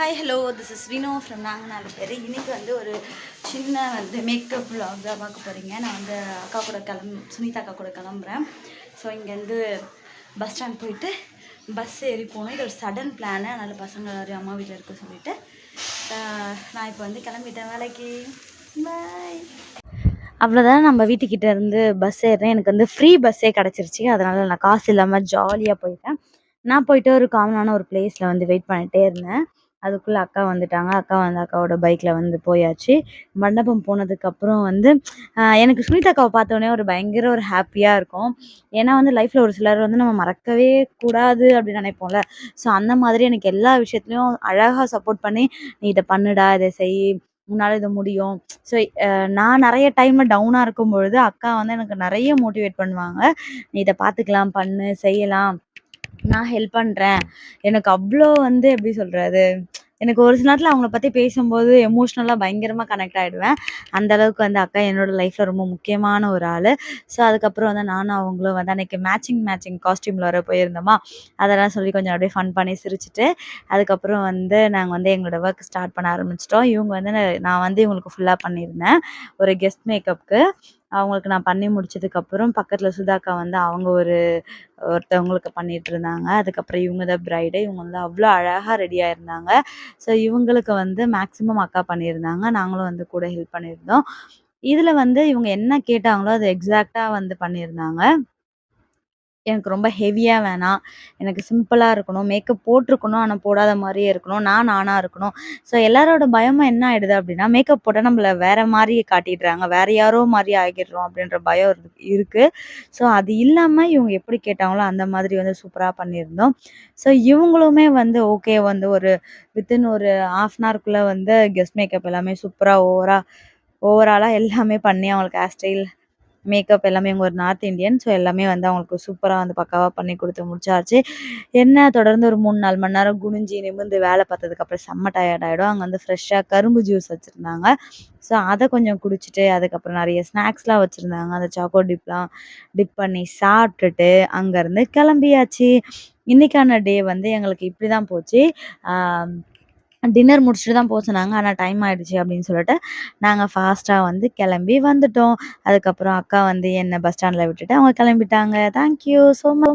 Hi hello this is Vino from நாங்கள் நாலு பேர் இன்றைக்கி வந்து ஒரு சின்ன வந்து மேக்கப் vlog தான் பார்க்க போகிறீங்க நான் வந்து அக்கா கூட கிளம்பு சுனிதா அக்கா கூட கிளம்புறேன். ஸோ இங்கேருந்து பஸ் ஸ்டாண்ட் போயிட்டு பஸ் ஏறி போகணும். இது ஒரு சடன் பிளானு அதனால் பசங்க எல்லாரையும் அம்மா வீட்டில் இருக்க சொல்லிட்டு நான் இப்போ வந்து கிளம்பிட்டேன். வேலைக்கு. பாய் அவ்வளோதான் நம்ம வீட்டுக்கிட்ட இருந்து பஸ் ஏறுறேன். எனக்கு வந்து ஃப்ரீ பஸ்ஸே கிடச்சிருச்சு. அதனால் நான் காசு இல்லாமல் ஜாலியாக போயிட்டேன். நான் போயிட்டு ஒரு காமனான ஒரு பிளேஸில் வந்து வெயிட் பண்ணிகிட்டே இருந்தேன். அதுக்குள்ளே அக்கா வந்துட்டாங்க. அக்கா வந்து அக்காவோட பைக்கில் வந்து போயாச்சு. மண்டபம் போனதுக்கப்புறம் வந்து எனக்கு சுனிதா அக்காவை பார்த்தோன்னே ஒரு பயங்கர ஒரு ஹாப்பியாக இருக்கும். ஏன்னா வந்து லைஃப்பில் ஒரு சிலர் வந்து நம்ம மறக்கவே கூடாது அப்படின்னு நினைப்போம்ல. ஸோ அந்த மாதிரி எனக்கு எல்லா விஷயத்துலையும் அழகாக சப்போர்ட் பண்ணி நீ இதை பண்ணுடா இதை செய். உன்னால் இது முடியும். ஸோ நான் நிறைய டைமில் டவுனாக இருக்கும் பொழுது அக்கா வந்து எனக்கு நிறைய மோட்டிவேட் பண்ணுவாங்க. நீ இதை பார்த்துக்கலாம் பண்ணு செய்யலாம். நான் ஹெல்ப் பண்ணுறேன் எனக்கு அவ்வளோ வந்து எப்படி சொல்கிறது எனக்கு ஒரு சில நேரத்தில் அவங்கள பற்றி பேசும்போது எமோஷ்னலாக பயங்கரமாக கனெக்ட் ஆகிடுவேன் அந்த அளவுக்கு வந்து அக்கா என்னோட லைஃப்பில் ரொம்ப முக்கியமான ஒரு ஆள். ஸோ அதுக்கப்புறம் வந்து நானும் அவங்களும் வந்து அன்றைக்கி மேட்சிங் மேட்சிங் காஸ்டியூமில் வர போயிருந்தோமா? அதெல்லாம் சொல்லி கொஞ்சம் அப்படியே ஃபன் பண்ணி சிரிச்சிட்டு அதுக்கப்புறம் வந்து நாங்கள் வந்து எங்களோட ஒர்க் ஸ்டார்ட் பண்ண ஆரம்பிச்சிட்டோம். இவங்க வந்து நான் வந்து இவங்களுக்கு ஃபுல்லாக பண்ணியிருந்தேன். ஒரு கெஸ்ட் மேக்கப்புக்கு அவங்களுக்கு நான் பண்ணி முடிச்சதுக்கப்புறம் பக்கத்தில் சுதாக்கா வந்து அவங்க ஒரு ஒருத்தவங்களுக்கு பண்ணிட்டு இருந்தாங்க அதுக்கப்புறம் இவங்க தான் ப்ரைடு இவங்க வந்து அவ்வளோ அழகாக ரெடியாக இருந்தாங்க ஸோ இவங்களுக்கு வந்து மேக்ஸிமம் அக்கா பண்ணியிருந்தாங்க. நாங்களும் வந்து கூட ஹெல்ப் பண்ணியிருந்தோம். இதில் வந்து இவங்க என்ன கேட்டாங்களோ அது எக்ஸாக்டாக வந்து பண்ணியிருந்தாங்க. எனக்கு ரொம்ப ஹெவியாக வேணாம் எனக்கு சிம்பிளாக இருக்கணும். மேக்கப் போட்டிருக்கணும். ஆனால் போடாத மாதிரியே இருக்கணும். நான் நானாக இருக்கணும். ஸோ எல்லாரோட பயமும் என்ன ஆயிடுது அப்படின்னா மேக்கப் போட்டால் நம்மள வேற மாதிரி காட்டிடுறாங்க. வேற யாரோ மாதிரி ஆகிடுறோம் அப்படின்ற பயம் இருக்கு- ஸோ அது இல்லாமல் இவங்க எப்படி கேட்டாங்களோ அந்த மாதிரி வந்து சூப்பராக பண்ணியிருந்தோம். ஸோ இவங்களுமே வந்து ஓகே வந்து ஒரு வித்தின் ஒரு ஆஃப் அன் ஹவர்க்குள்ளே வந்து கெஸ்ட் மேக்கப் எல்லாமே சூப்பராக ஓவராக ஓவராலாக எல்லாமே பண்ணி அவங்களுக்கு ஹேர் ஸ்டைல் மேக்கப் எல்லாமே இவங்க ஒரு நார்த் இந்தியன் ஸோ எல்லாமே வந்து அவங்களுக்கு சூப்பராக வந்து பக்காவாக பண்ணி கொடுத்து முடிச்சாச்சு. என்ன தொடர்ந்து ஒரு மூணு நாலு மணி நேரம் குனிஞ்சு நிமிர்ந்து வேலை பார்த்ததுக்கப்புறம் செம்ம டயர்ட் ஆகிடும் அங்கே வந்து ஃப்ரெஷ்ஷாக கரும்பு ஜூஸ் வச்சுருந்தாங்க. ஸோ அதை கொஞ்சம் குடிச்சிட்டு அதுக்கப்புறம் நிறைய ஸ்நாக்ஸ்லாம் வச்சுருந்தாங்க. அந்த சாக்கோ டிப்லாம் டிப் பண்ணி சாப்பிட்டுட்டு அங்கேருந்து கிளம்பியாச்சு. இன்றைக்கான டே வந்து எங்களுக்கு இப்படி தான் போச்சு டின்னர் முடிச்சுட்டு தான் போக சொன்னாங்க. ஆனால் டைம் ஆயிடுச்சு அப்படின்னு சொல்லிட்டு நாங்கள் ஃபாஸ்ட்டாக வந்து கிளம்பி வந்துட்டோம். அதுக்கப்புறம் அக்கா வந்து என்னை பஸ் ஸ்டாண்டில் விட்டுட்டு அவங்க கிளம்பிட்டாங்க. Thank you so much